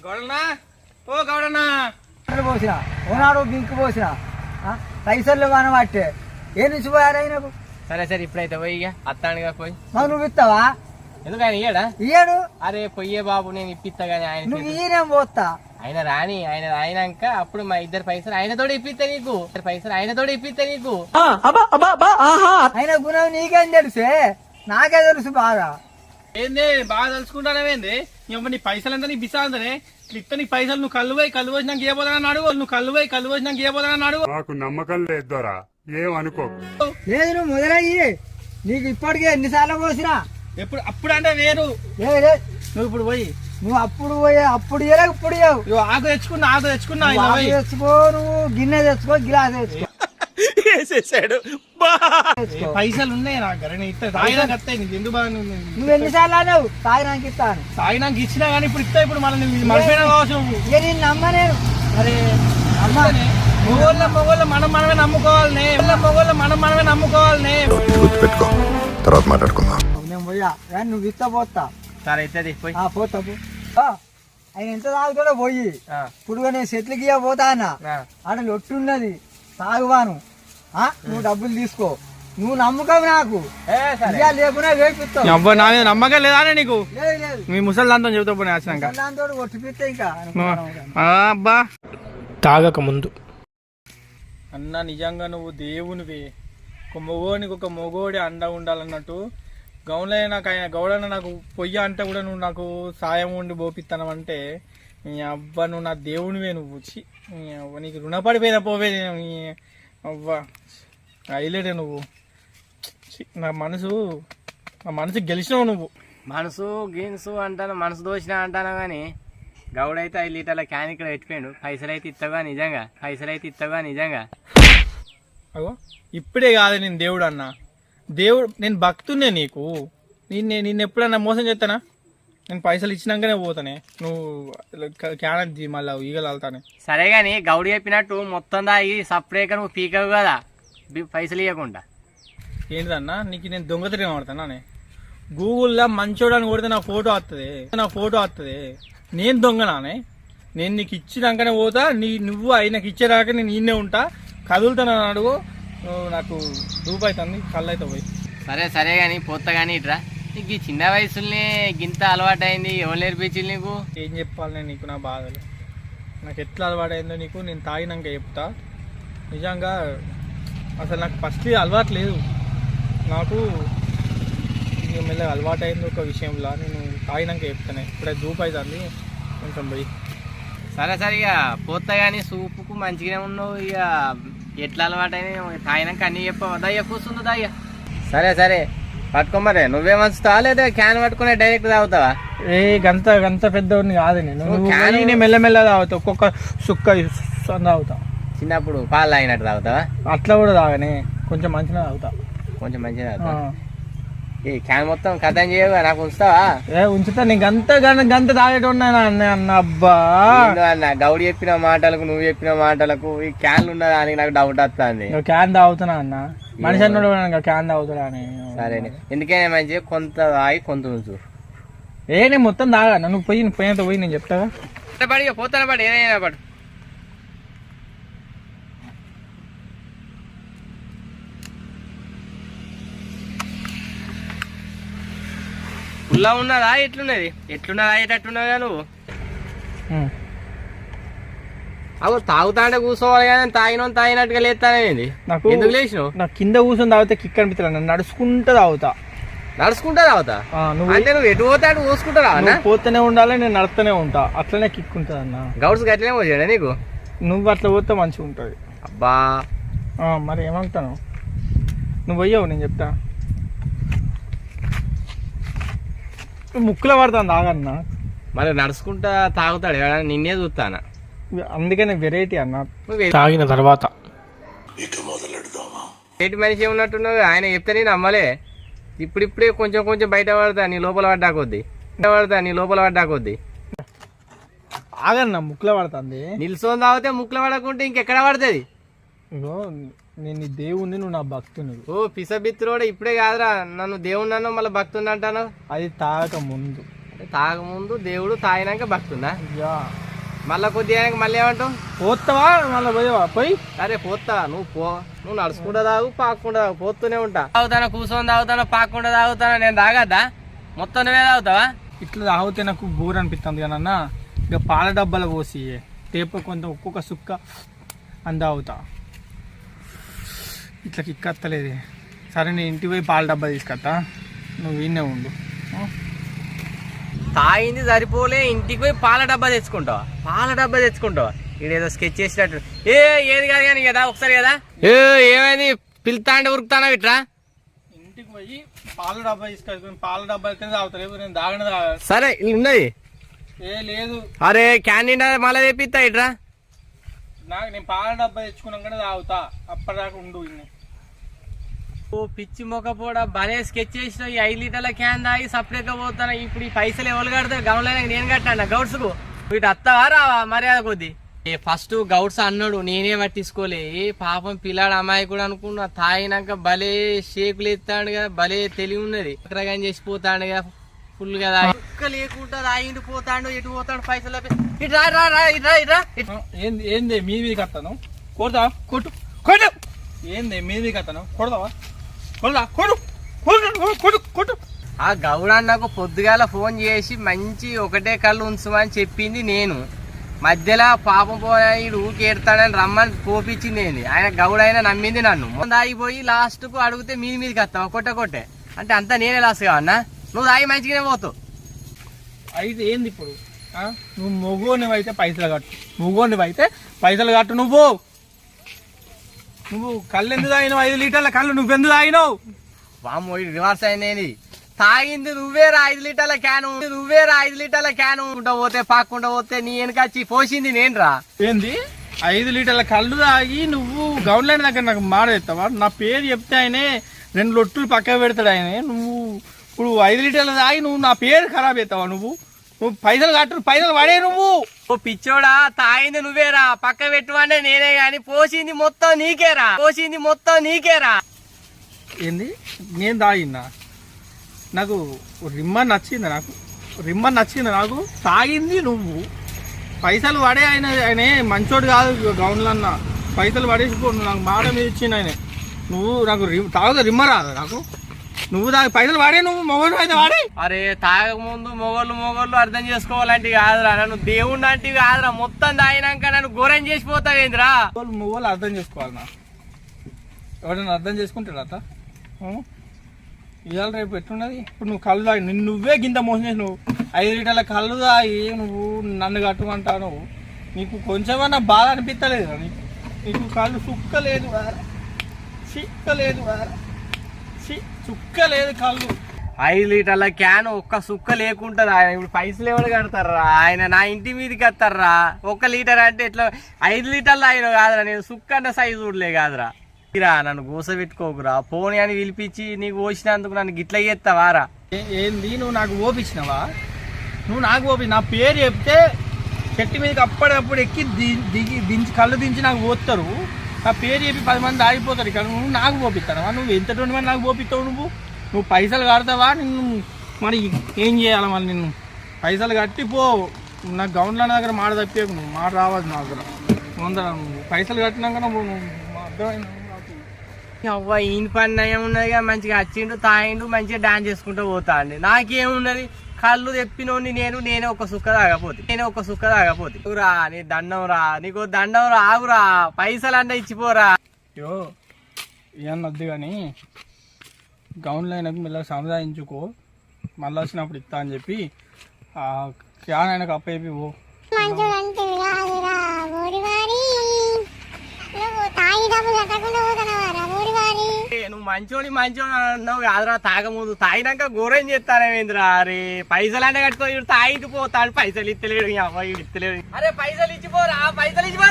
గౌడనా ఓ గౌడనా water పోసిన ఓనాడు బింకు పోసిన ఆ? పైసలు కనబట్టే ఏ నుంచి పోయారా ఆయనకు సరే సరే ఇప్పుడైతే పోయి ఇక. అత్తానుగా పోయి. మరి నువ్వు ఇస్తావా? ఎందుకు ఆయన ఇయ్యడా? ఇయ్యాడు. అరే పొయ్యే బాబు నేను ఇప్పిస్తా గానీ ఆయన నువ్వు ఈయనేం పోతా. ఆయన రాని ఆయన రాయినాక అప్పుడు మా ఇద్దరు పైసలు ఆయనతోటి ఇప్పిస్తా నీకు. ఇద్దరు పైసలు ఆయనతోటి ఇప్పిస్తా నీకు. ఆయన గుణం నీకేం తెలుసే? నాకే తెలుసు బాగా. ఏంది బాగా తెలుసుకుంటానవేంది ఇవ్వ నీ పైసలు ఎంత నీ బిసాందనే. ఇట్లా నీ పైసలు నువ్వు కళ్ళు పోయి కళ్ళు పోసి నాకు ఏపోతానని అడుగు నువ్వు కళ్ళు పోయి కళ్ళు పోసి నాకు ఏపోతానని అడుగు మాకు నమ్మకం లేదు దొరా. ఏం లేదు నువ్వు మొదలయ్యి. నీకు ఇప్పటికే ఎన్నిసార్లు పోసినా. ఎప్పుడు అప్పుడు అంటే వేరు లేదు నువ్వు ఇప్పుడు పోయి. నువ్వు అప్పుడు పోయే అప్పుడు ఇయ్యలేక ఇప్పుడు ఇయ్యవు. ఇగో ఆకు తెచ్చుకున్నా ఆకు తెచ్చుకున్నా ఆకు. తెచ్చుకో నువ్వు గిన్నె తెచ్చుకో గిలాస్ తెచ్చుకో. తెచ్చుకో. పైసలు ఉన్నాయి నా దగ్గర? తాగినాక ఎందుకు బాగా నువ్వు- నువ్వు- నువ్వు ఎన్నిసార్లు అన్నావు తాగినాకి ఇస్తాను. తాగినాక ఇచ్చినా కానీ ఇప్పుడు ఇస్తా ఇప్పుడు మళ్ళీ నువ్వు మర్చిపోయినా కావచ్చు ఇక నేను అరే అమ్మనే మొగోళ్ళ మొగోళ్ళ మనం మనమే నమ్ముకోవాలనే. మొగోళ్ళ మనం మనమే నమ్ముకోవాలనే. గుర్తుపెట్టుకో. తర్వాత మాట్లాడుకుందాం. నేను పోయా నువ్వు ఇస్తా పోతా. సరే ఆ పోతా ఆయన ఎంత తాగుతాడో పోయి. ఇప్పుడు నేను సెట్లకి ఇయ్య పోతా అన్న ఆ. ఆడ లొట్టున్నది తాగువాను. నువ్వు డబ్బులు తీసుకో. నువ్వు నమ్మకం నాకు. వేపిస్తావు. అబ్బా నా మీద నమ్మకం లేదా నీకు? లేదు లేదు. మీ ముసలి దాంతో చెబుతా పోనీ వచ్చినాక అబ్బా. తాగక ముందు. అన్న నిజంగా నువ్వు దేవునివి. ఒక మొగోనికి ఒక మొగోడి అండ ఉండాలన్నట్టు గౌన్లో నాకు ఆయన గౌడన్న నాకు పొయ్యి అంటే కూడా నువ్వు నాకు సాయం ఉండి పోపిస్తానంటే నీ అవ్వ నువ్వు నా దేవునివే నువ్వు. చి నీ అవ్వ నీకు రుణపడిపోయిన పోవే అవ్వ. హైలైటే నువ్వు. నా మనసు నా మనసు గెలిచినావు నువ్వు. మనసు గిన్సు అంటాను మనసు దోషినా అంటాను కానీ గౌడైతే ఐదు లీటర్ల క్యాన్ ఇక్కడ పెట్టిపోయాడు. పైసలు అయితే ఇస్తావా నిజంగా? పైసలు అయితే ఇస్తావా నిజంగా? అగో ఇప్పుడే కాదు నేను దేవుడు అన్న దేవుడు నేను భక్తున్నే నీకు. నిన్నే నిన్ను ఎప్పుడన్నా మోసం చేస్తానా? నేను పైసలు ఇచ్చినాకనే పోతానే. నువ్వు క్యాన్ మళ్ళీ ఈగలు వెళ్తానే సరే కానీ గౌడి చెప్పినట్టు మొత్తం దాగి సపరేట్గా నువ్వు పీకవు కదా. పైసలు ఇవ్వకుండా ఏంటిదన్నా? నీకు నేను దొంగతనం ఆడతానే గూగుల్లో మంచోడు అని కొడితే నా ఫోటో వస్తుంది నా ఫోటో వస్తుంది నేను దొంగనానే నేను నీకు ఇచ్చినాకనే పోతా నీ నువ్వు అయి నాకు ఇచ్చేదాకా నేను ఈయనే ఉంటా. కదులుతానని అడుగు. నాకు దూపు అవుతుంది కళ్ళు అయితే పోయి. సరే సరే కానీ పోతా కానీ ఇట్రా. నీకు ఈ చిన్న వయసులోనే గింత అలవాటు అయింది ఎవరు నేర్పించింది నీకు? ఏం చెప్పాలి నేను నీకు నా బాధలు? నాకు ఎట్లా అలవాటైందో నీకు నేను తాగినాక చెప్తా. నిజంగా అసలు నాకు ఫస్ట్ అలవాటు లేదు. నాకు ఇక మెల్లగా అలవాటు అయింది ఒక విషయంలో నేను తాగినాక చెప్తాను. ఇప్పుడే దూపు అవుతుంది కొంచెం పోయి. సరే సరే ఇక పోతా కానీ సూపుకు మంచిగానే ఉన్నావు. ఇక ఎట్లా అలవాటు అయినా తాగినాక అన్నీ చెప్పావు? దయ్య కూర్చుందో దయ్య సరే సరే. పట్టుకోమరే నువ్వేమంచుతావా లేదా క్యాన్ పట్టుకునే డైరెక్ట్ తాగుతావా? ఏ గంత గంత పెద్దవాడిని కాదు నేను. నువ్వు నువ్వు క్యాను- నేను మెల్లమెల్ల తాగుతా ఒక్కొక్క సుక్క తాగుతా చిన్నప్పుడు పాలు తాగినట్టు తాగుతావా? అట్లా కూడా తాగనే కొంచెం మంచిగా తాగుతా. కొంచెం మంచిగా. తాగుతావా? ఈ క్యాన్ మొత్తం కథం చేయవు? నాకు ఉంచుతావా? ఏ ఉంచుతా నీకు గంత గంత గంత తాగేటోన్నా అన్న అబ్బా. అన్న గౌడి చెప్పిన మాటలకు నువ్వు చెప్పిన మాటలకు ఈ క్యాన్లు ఉన్నదా అని నాకు డౌట్ వస్తుంది. క్యాన్ తాగుతున్నా అన్న. మనిషి అన్నాడు క్యాన్ అని. సరే ఎందుకైనా మంచిగా కొంత తాగి కొంత ఉంచు. ఏ నేను మొత్తం తాగా. నువ్వు పోయి పోయినంత పోయి నేను చెప్తాగా? పడి పోతాను పడి ఏదైనా పడు. ఫుల్లా ఉన్నదా? ఎట్లున్నది? ఎట్లున్నదా? ఎట్లున్నదా నువ్వు? అవు తాగుతా అంటే కూర్చోవాలి కానీ తాగిన తాగినట్టుగా లేస్తానేది నాకు ఎందుకు లేచినావు? నాకు కింద కూర్చొని తాగితే కిక్ అనిపిస్తుంది నన్ను నడుచుకుంటూ తాగుతా. నడుచుకుంటా తాగుతా? అంటే నువ్వు ఎటు పోతే అటు పోసుకుంటా రావనా నువ్వు పోతూనే ఉండాలి నేను నడుస్తూనే ఉంటా. అట్లనే కిక్ ఉంటుంది అన్న గౌడ్స్ గట్లనే పోసాడా నీకు? నువ్వు అట్లా పోతే మంచిగా ఉంటుంది. అబ్బా. మరి ఏమంటాను? నువ్వు పోయావు నేను చెప్తా. ముక్కులో పడుతుంది తాగన్నా. మరి నడుచుకుంటా తాగుతాడు నిన్నే చూస్తానా? అందుకనే వెరైటీ అన్న. తాగిన తర్వాత. ఏంటి మనిషి ఉన్నట్టున్నావు ఆయన చెప్తే నేను నమ్మలే. ఇప్పుడిప్పుడే కొంచెం కొంచెం బయట పడతా నీ లోపల పడ్డా కొద్ది బయట పడతా నీ లోపల పడ్డా కొద్ది ఆగన్న ముక్కులో పడుతుంది. నిల్సోని తాగితే ముక్కులు పడకుంటే ఇంకెక్కడ పడుతుంది? ఇగో నేను ఈ దేవుణ్ణి నువ్వు నా భక్తుని ఓ పిసబిత్తురోడ ఇప్పుడే కాదురా. నన్ను దేవుడు నన్ను మళ్ళీ భక్తుని అంటాను అది తాగక ముందు. తాగముందు దేవుడు తాగినాక భక్తుందా యా. మళ్ళా కొద్దిగా మళ్ళీ ఏమంటావు? పోతావా? మళ్ళీ పోయావా? పోయి? అరే పోతా. నువ్వు పో. నువ్వు నడుచుకుంటా తాగు పాక్కుండా తాగు. పోతూనే ఉంటా. తాగుతానా కూర్చొని తాగుతానా పాక్కుండా తాగుతానా? నేను తాగద్దా? మొత్తం నువ్వే తాగుతావా? ఇట్లా తాగితే నాకు బోర్ అనిపిస్తుంది కానీ అన్న ఇక పాల డబ్బాలు పోసి తేప కొంత ఒక్కొక్క సుక్క అంద అవుతా ఇట్లా కిక్కత్తలేదు. సరే నేను ఇంటికి పోయి పాల డబ్బా తీసుకొస్తా నువ్వు విన్నే ఉండు? తాగింది సరిపోలే ఇంటికి పోయి పాల డబ్బా తెచ్చుకుంటావా? పాల డబ్బా తెచ్చుకుంటావా? ఈడేదో స్కెచ్ చేసినట్టు. ఏ ఏది కాదు కానీ కదా ఒకసారి కదా? ఏ ఏమైంది? పిలుతా అంటే ఉరుకుతానా ఇట్రా ఇంటికి పోయి పాల డబ్బా తీసుకొచ్చుకొని పాల డబ్బా అయితే తాగుతా నేను దాగన తాగా సరే ఉన్నది. ఏ లేదు. అరే క్యాంటీన్ మళ్ళీ తెప్పిస్తా ఇట్రా. నాకు నేను పాల డబ్బా తెచ్చుకున్నాకనే తాగుతా. అప్పటిదాకా ఉండు ఇన్ని ఓ పిచ్చి మొక్కపోడా భలే స్కెచ్ చేసిన ఈ ఐదు లీటర్ల క్యాన్ తాగి సపరేట్గా పోతాను? ఇప్పుడు ఈ పైసలు ఎవరు కడతారు? గౌన్లైనా నేను కట్టాను? గౌడ్స్కు? వీటి అత్తవా రావా? మర్యాద కొద్ది. ఏ ఫస్ట్ గౌడ్స్ అన్నాడు నేనే పట్టించుకోలే. ఏ పాపం పిల్లాడు అమ్మాయి కూడా అనుకున్నా తాగినాక భలే షేకులు ఎత్తాడు కదా భలే తెలివి ఉన్నది. అక్రగం చేసిపోతాడు కదా ఫుల్ కదా ఒక్క లేకుండా తాగిండు పోతాడు ఎటు పోతాడు పైసలు ఇటు రా రా రా ఇటు రా ఇటు రా. ఏంది ఏంది మీది మీదకి వస్తాను కొడతా కొట్టు. కొట్టు! ఏంది మీది మీదకి వస్తాను ఆ గౌడ నాకు పొద్దుగాల ఫోన్ చేసి మంచి ఒకటే కళ్ళు ఉంచమని చెప్పింది నేను. మధ్యలో పాపం పోయి ఊకేడతాడని రమ్మని పోపించింది ఏంది ఆయన గౌడ అయినా నమ్మింది నన్ను. ముందు ఆగిపోయి లాస్ట్కు అడిగితే మీది మీదకి వస్తావు కొట్ట కొట్టే. అంటే అంతా నేనే లాస్ కావన్నా? నువ్వు తాగి మంచిగానే పోతావు. అయితే ఏంది ఇప్పుడు? నువ్వు మొగోనివి అయితే పైసలు కట్టు. మొగోనివి అయితే పైసలు కట్టు నువ్వు. నువ్వు కళ్ళు ఎందుకు తాగినావు? ఐదు లీటర్ల కళ్ళు నువ్వెందుకు తాగినావు? వామ్మో ఇది రివర్స్ అయింది తాగింది నువ్వేరా ఐదు లీటర్ల క్యాను. నువ్వేరా ఐదు లీటర్ల క్యాను. ఉంట పోతే పాక్కుండా పోతే నీ వెనకచ్చి పోసింది నేనురా ఏంది? ఐదు లీటర్ల కళ్ళు తాగి నువ్వు గవర్నమెంట్ దగ్గర నాకు మాట ఎత్తావా నా పేరు చెప్తే ఆయనే రెండు లొట్టులు పక్కన పెడతాడు ఆయన. నువ్వు ఇప్పుడు ఐదు లీటర్లు తాగి నువ్వు నా పేరు ఖరాబ్ అవుతావా నువ్వు? నువ్వు పైసలు కట్టు పైసలు పడే నువ్వు. ఓ పిచ్చోడా తాగింది నువ్వేరా? పక్క పెట్టువంటే నేనే గాని పోసింది మొత్తం నీకేరా? పోసింది మొత్తం నీకేరా? ఏంది? నేను తాగినా నాకు రిమ్మన్ నచ్చింది నాకు? రిమ్మన్ నచ్చింది నాకు? తాగింది నువ్వు. పైసలు పడే ఆయన ఆయన మంచోడు కాదు గౌన్లో అన్న పైసలు పడేసిపో నాకు మాట మీద ఇచ్చింది ఆయన. నువ్వు నాకు రిమ్ తాగుతా రిమ్మ రాదు నాకు? నువ్వు దాని పైసలు వాడే నువ్వు మొగలు అయితే వాడే. అరే తాగక ముందు మొగోళ్ళు మొగోళ్ళు అర్థం చేసుకోవాలంటే కాదురా. నన్ను దేవుడు అంటే కాదురా. మొత్తం తాగినాక నన్ను ఘోరం చేసిపోతావేంద్రా మొగోళ్ళు మొగోళ్ళు అర్థం చేసుకోవాలి నా ఎవరైనా అర్థం చేసుకుంటాడు అత ఇవాళ రేపు ఎట్లున్నది? ఇప్పుడు నువ్వు కళ్ళు తాగి నిన్ను నువ్వే గింత మోసం చేసి నువ్వు ఐదు లీటర్ల కళ్ళు తాగి నువ్వు నన్ను కట్టుకుంటావు నువ్వు నీకు కొంచెమన్నా బాధ అనిపించలేదు నీకు. నీకు కళ్ళు సుక్క లేదు వారా. చిక్క లేదు వారా. చుక్క లేదు కళ్ళు. ఐదు లీటర్ల క్యాన్ ఒక్క సుక్క లేకుంటది ఆయన. ఇప్పుడు పైసలు ఎవరు కడతారా? ఆయన నా ఇంటి మీదకి వస్తారా? ఒక్క లీటర్ అంటే ఎట్లా? ఐదు లీటర్లు ఆయన కాదురా నేను సుక్క అన్న సైజు చూడలే కాదురా. ఇరా నన్ను గూసబెట్టుకోకురా పోనీ అని పిలిపించి నీకు పోసినందుకు నన్ను గిట్ల చేస్తావారా ఏంది? నువ్వు నాకు ఓపించినవా నువ్వు నాకు ఓపి నా పేరు చెప్తే చెట్టు మీదకి అప్పటికప్పుడు ఎక్కి దిగి దించి కళ్ళు దించి నాకు పోతారు నా పేరు చెప్పి పది మంది ఆగిపోతారు. ఇక్కడ నువ్వు నాకు పోపిస్తావా? నువ్వు ఎంత మంది నాకు పోపిస్తావు నువ్వు? నువ్వు పైసలు కడతావా? నిన్ను మరి ఏం చేయాలి మరి నిన్ను? పైసలు కట్టి పో. నాకు గౌన్ల దగ్గర మాట తప్పేకు నువ్వు. మాట రావద్దు నా దగ్గర. ముందర నువ్వు. పైసలు కట్టినాక నువ్వు నువ్వు అర్థమైంది అవ్వ ఈయన పని ఏమున్నది మంచిగా వచ్చిండు తాగిండు మంచిగా డాన్స్ చేసుకుంటూ పోతా అండి నాకేమున్నది? కళ్ళు తెప్పినోని నేను నేనే ఒక సుక్క తాగపోతే నేనే ఒక సుక్క తాగపోతే. రా నీ దండం రా నీకు దండం రా ఆగురా పైసలు అన్న ఇచ్చిపోరా. అయ్యో ఇవన్నీ వద్దు కానీ గౌన్లో అయినాక మెల్లగా సముదాయించుకో మళ్ళీ వచ్చినప్పుడు ఇస్తా అని చెప్పి ఆ క్యాన్ ఆయనకు అప్పయ్యి ఓ నువ్వు తాగి డబ్బులు కట్టకుండా పోతున్నావారా ఓడివారి ఏ, నువ్వు మంచోడి మంచోడి అన్నావు కాదురా తాగముందు. తాగినాక ఘోరం చేస్తానేమేంద్రా అరే పైసలు అంటే కట్టుకో ఇడు తాగికి పోతాడు పైసలు ఇస్తలేడు ఈ అబ్బాయి ఇస్తలేడు అరే పైసలు ఇచ్చిపోరా పైసలు ఇచ్చిపోరా